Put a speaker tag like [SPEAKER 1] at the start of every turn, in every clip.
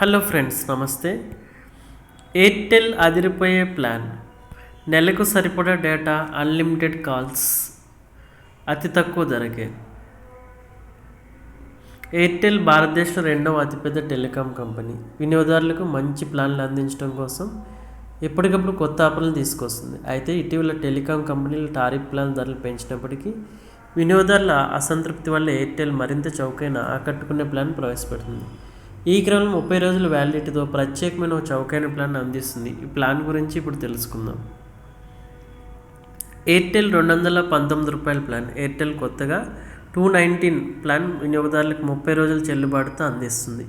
[SPEAKER 1] Hello friends namaste. Airtel అదిరిపోయే plan. నెలకు సరిపడా డేటా అన్లిమిటెడ్ కాల్స్ అతి తక్కువ ధరకే. ఎయిర్టెల్ భారతదేశంలో రెండవ అతిపెద్ద టెలికాం కంపెనీ. వినియోగదారులకు మంచి ప్లాన్లు అందించడం కోసం ఎప్పటికప్పుడు కొత్త ఆఫర్లు తీసుకొస్తుంది. అయితే ఇటీవల టెలికాం కంపెనీలు టారిఫ్ ప్లాన్ ధరలు పెంచినప్పటికీ వినియోగదారుల అసంతృప్తి వల్ల ఎయిర్టెల్ మరింత చౌకైన ఆకట్టుకునే ప్లాన్ ప్రవేశపెడుతుంది. ఈ క్రమం ముప్పై రోజుల వ్యాలిడిటీతో ప్రత్యేకమైన ఒక చౌకైన ప్లాన్ అందిస్తుంది. ఈ ప్లాన్ గురించి ఇప్పుడు తెలుసుకుందాం. ఎయిర్టెల్ రెండు వందల పంతొమ్మిది రూపాయల ప్లాన్ ఎయిర్టెల్ కొత్తగా టూ నైన్టీన్ ప్లాన్ వినియోగదారులకు ముప్పై రోజుల చెల్లుబాటుతో అందిస్తుంది.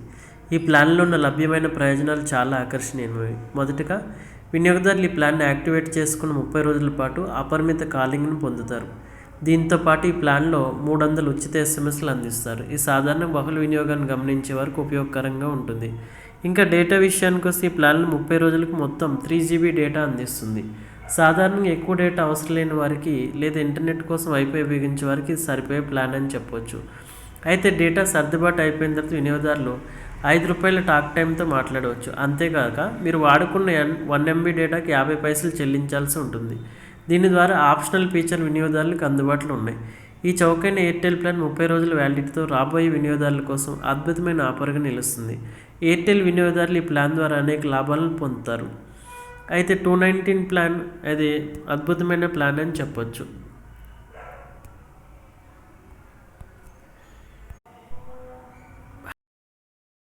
[SPEAKER 1] ఈ ప్లాన్లో ఉన్న లభ్యమైన ప్రయోజనాలు చాలా ఆకర్షణీయమైనవి. మొదటగా వినియోగదారులు ఈ ప్లాన్ని యాక్టివేట్ చేసుకున్న ముప్పై రోజుల పాటు అపరిమిత కాలింగ్ను పొందుతారు. దీంతో పాటు ఈ ప్లాన్లో మూడు వందలు ఉచిత ఎస్ఎంఎస్లు అందిస్తారు. ఈ సాధారణ బహుళ వినియోగాన్ని గమనించే వరకు ఉపయోగకరంగా ఉంటుంది. ఇంకా డేటా విషయానికి వస్తే ఈ ప్లాన్లు ముప్పై రోజులకు మొత్తం త్రీ జీబీ డేటా అందిస్తుంది. సాధారణంగా ఎక్కువ డేటా అవసరం లేని వారికి లేదా ఇంటర్నెట్ కోసం వైఫై ఉపయోగించే వారికి ఇది సరిపోయే ప్లాన్ అని చెప్పొచ్చు. అయితే డేటా సర్దుబాటు అయిపోయిన తర్వాత వినియోగదారులు ఐదు రూపాయల టాక్ టైంతో మాట్లాడవచ్చు. అంతేకాక మీరు వాడుకున్న వన్ ఎంబీ డేటాకి యాభై పైసలు చెల్లించాల్సి ఉంటుంది. దీని ద్వారా ఆప్షనల్ ఫీచర్ వినియోగదారులకు అందుబాటులో ఉన్నాయి. ఈ చౌకైన ఎయిర్టెల్ ప్లాన్ ముప్పై రోజుల వ్యాలిడిటీతో రాబోయే వినియోగదారుల కోసం అద్భుతమైన ఆఫర్గా నిలుస్తుంది. ఎయిర్టెల్ వినియోగదారులు ఈ ప్లాన్ ద్వారా అనేక లాభాలను పొందుతారు. అయితే టూ నైన్టీన్ ప్లాన్ అది అద్భుతమైన ప్లాన్ అని చెప్పొచ్చు.